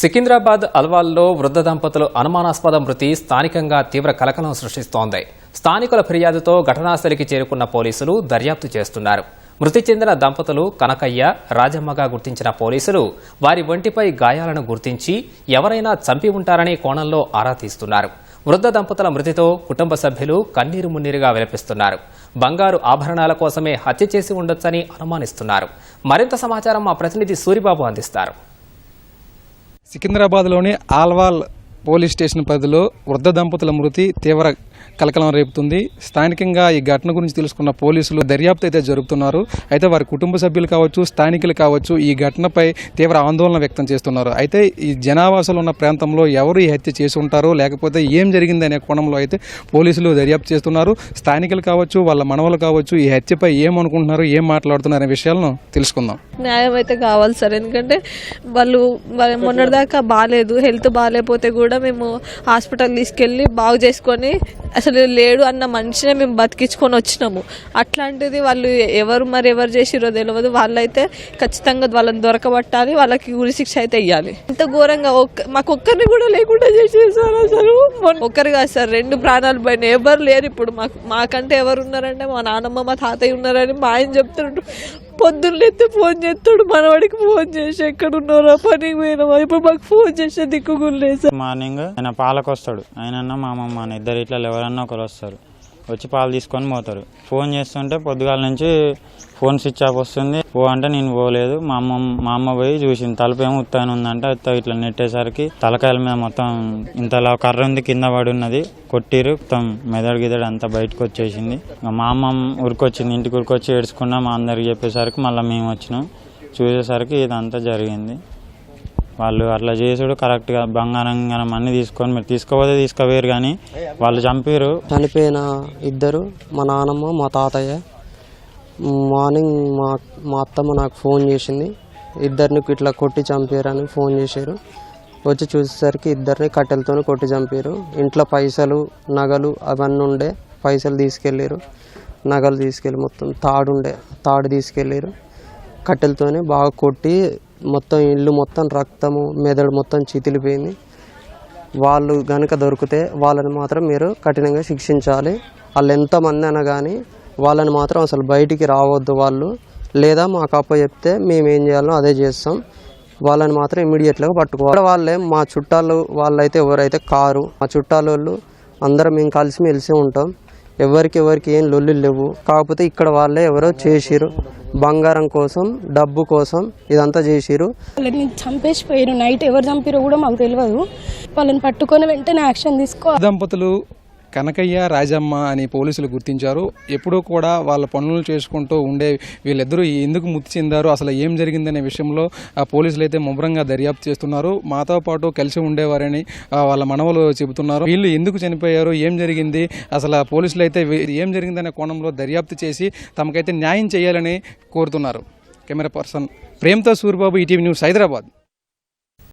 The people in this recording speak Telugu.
సికింద్రాబాద్ అల్వాల్లో వృద్ధ దంపతులు అనుమానాస్పద మృతి స్థానికంగా తీవ్ర కలకలం సృష్టిస్తోంది. స్థానికుల ఫిర్యాదుతో ఘటనాస్థలికి చేరుకున్న పోలీసులు దర్యాప్తు చేస్తున్నారు. మృతి చెందిన దంపతులు కనకయ్య రాజమ్మగా గుర్తించిన పోలీసులు వారి ఒంటిపై గాయాలను గుర్తించి ఎవరైనా చంపి ఉంటారనే కోణంలో ఆరా తీస్తున్నారు. వృద్ధ దంపతుల మృతితో కుటుంబ సభ్యులు కన్నీరు మున్నీరుగా విలపిస్తున్నారు. బంగారు ఆభరణాల కోసమే హత్య చేసి ఉండొచ్చని అనుమానిస్తున్నారు. మరింత సమాచారం మా ప్రతినిధి సూరిబాబు అందిస్తారు. సికింద్రాబాద్లోని ఆల్వాల్ పోలీస్ స్టేషన్ పరిధిలో వృద్ధ దంపతుల మృతి తీవ్ర కలకలం రేపుతుంది. స్థానికంగా ఈ ఘటన గురించి తెలుసుకున్న పోలీసులు దర్యాప్తు అయితే జరుపుతున్నారు. అయితే వారి కుటుంబ సభ్యులు కావచ్చు స్థానికులు కావచ్చు ఈ ఘటనపై తీవ్ర ఆందోళన వ్యక్తం చేస్తున్నారు. అయితే ఈ జనావాసాలు ఉన్న ప్రాంతంలో ఎవరు ఈ హత్య చేసి ఉంటారో లేకపోతే ఏం జరిగిందనే కోణంలో అయితే పోలీసులు దర్యాప్తు చేస్తున్నారు. స్థానికులు కావచ్చు వాళ్ళ మనవలు కావచ్చు ఈ హత్యపై ఏమనుకుంటున్నారు ఏం మాట్లాడుతున్నారు అనే విషయాలను తెలుసుకుందాం. న్యాయం అయితే కావాలి సార్. ఎందుకంటే వాళ్ళు వాళ్ళు మొన్నటిదాకా బాగాలేదు హెల్త్ బాగాలేకపోతే కూడా మేము హాస్పిటల్ తీసుకెళ్ళి బాగు చేసుకొని అసలు లేడు అన్న మనిషినే మేము బతికించుకొని వచ్చినాము. అట్లాంటిది వాళ్ళు ఎవరు మరి ఎవరు చేసిరో తెలియదు వాళ్ళైతే ఖచ్చితంగా వాళ్ళని దొరకబట్టాలి వాళ్ళకి ఉరి శిక్ష అయితే ఇవ్వాలి ఇంత ఘోరంగా ఒక్క మాకు ఒక్కరిని కూడా లేకుండా చేసేసారు అసలు. ఒక్కరు కాదు సార్ రెండు ప్రాణాలు పైన ఎవరు లేరు ఇప్పుడు మాకు మాకంటే ఎవరు ఉన్నారంటే మా నాన్నమ్మ మా తాతయ్య ఉన్నారని మా ఆయన చెప్తుంటారు పొద్దున్నెత్తే ఫోన్ చేస్తాడు మనవాడికి ఫోన్ చేసి ఎక్కడ ఉన్నారో పనికి పోయినామా ఇప్పుడు మాకు ఫోన్ చేసే దిక్కు సార్ మార్నింగ్ ఆయన పాలకు వస్తాడు. ఆయన మా అమ్మమ్మ ఇద్దరు ఇట్లా ఎవరన్నా ఒకరు వస్తారు. వచ్చి పాలు తీసుకొని పోతారు. ఫోన్ చేస్తుంటే పొద్దుగాల నుంచి ఫోన్ స్విచ్ ఆఫ్ వస్తుంది. పో అంటే నేను పోలేదు. మా అమ్మ మా అమ్మ పోయి చూసింది. తలుపు ఏమో ఉత్తాను ఉందంటే. ఇట్లా నెట్టేసరికి తలకాయల మీద మొత్తం ఇంతలా కర్ర ఉంది కింద పడి ఉన్నది. కొట్టిరు. మొత్తం మెదడు గిదడు అంతా బయటకు వచ్చేసింది. మా అమ్మ ఉరికొచ్చింది ఇంటికి ఉరికొచ్చి ఏడ్చుకున్నా మా అందరికి చెప్పేసరికి మళ్ళీ మేము వచ్చినాం. చూసేసరికి ఇదంతా జరిగింది. వాళ్ళు అట్లా చేసుడు కరెక్ట్గా బంగారం గనం అన్ని తీసుకొని మీరు తీసుకోపోతే తీసుకోవేరు కానీ వాళ్ళు చంపారు చనిపోయిన ఇద్దరు మా నాన్నమ్మ మా తాతయ్య. మార్నింగ్ మా మా అత్తమ్మ నాకు ఫోన్ చేసింది. ఇద్దరిని ఇట్లా కొట్టి చంపారని ఫోన్ చేశారు వచ్చి చూసేసరికి ఇద్దరిని కట్టెలతో కొట్టి చంపారు ఇంట్లో పైసలు నగలు అవన్నీ ఉండే పైసలు తీసుకెళ్ళారు నగలు తీసుకెళ్ళి మొత్తం తాడు ఉండే తాడు తీసుకెళ్ళారు కట్టెలతోనే బాగా కొట్టి మొత్తం ఇల్లు మొత్తం రక్తము మెదడు మొత్తం చితిలిపోయింది. వాళ్ళు గనుక దొరికితే వాళ్ళని మాత్రం మీరు కఠినంగా శిక్షించాలి. వాళ్ళు ఎంతమంది అయినా కానీ వాళ్ళని మాత్రం అసలు బయటికి రావద్దు వాళ్ళు. లేదా మాకు అప్ప చెప్తే మేము ఏం చేయాలో అదే చేస్తాం. వాళ్ళని మాత్రం ఇమీడియట్గా పట్టుకోవాలి. వాళ్ళే మా చుట్టాలు వాళ్ళైతే ఎవరైతే కారు మా చుట్టాలు వాళ్ళు అందరం మేము కలిసి మెలిసి ఉంటాం. ఎవరికి ఎవరికి ఏం లొల్లు లేవు. కాకపోతే ఇక్కడ వాళ్ళే ఎవరో చేసిరు బంగారం కోసం డబ్బు కోసం ఇదంతా చేసిరు వాళ్ళని చంపేసిపోయారు నైట్ ఎవరు చంపారో కూడా మాకు తెలియదు వాళ్ళని పట్టుకొని వెంటనే యాక్షన్ తీసుకో దంపతులు కనకయ్య రాజమ్మ అని పోలీసులు గుర్తించారు. ఎప్పుడూ కూడా వాళ్ళ పనులు చేసుకుంటూ ఉండే వీళ్ళిద్దరూ ఎందుకు మృతి చెందారు అసలు ఏం జరిగిందనే విషయంలో ఆ పోలీసులు అయితే ముమ్మరంగా దర్యాప్తు చేస్తున్నారు. మాతో పాటు కలిసి ఉండేవారని వాళ్ళ మనవలు చెబుతున్నారు. వీళ్ళు ఎందుకు చనిపోయారు ఏం జరిగింది అసలు పోలీసులు అయితే ఏం జరిగిందనే కోణంలో దర్యాప్తు చేసి తమకైతే న్యాయం చేయాలని కోరుతున్నారు. కెమెరా పర్సన్ ప్రేమ్తో సూర్యబాబు ఈటీవీ న్యూస్ హైదరాబాద్.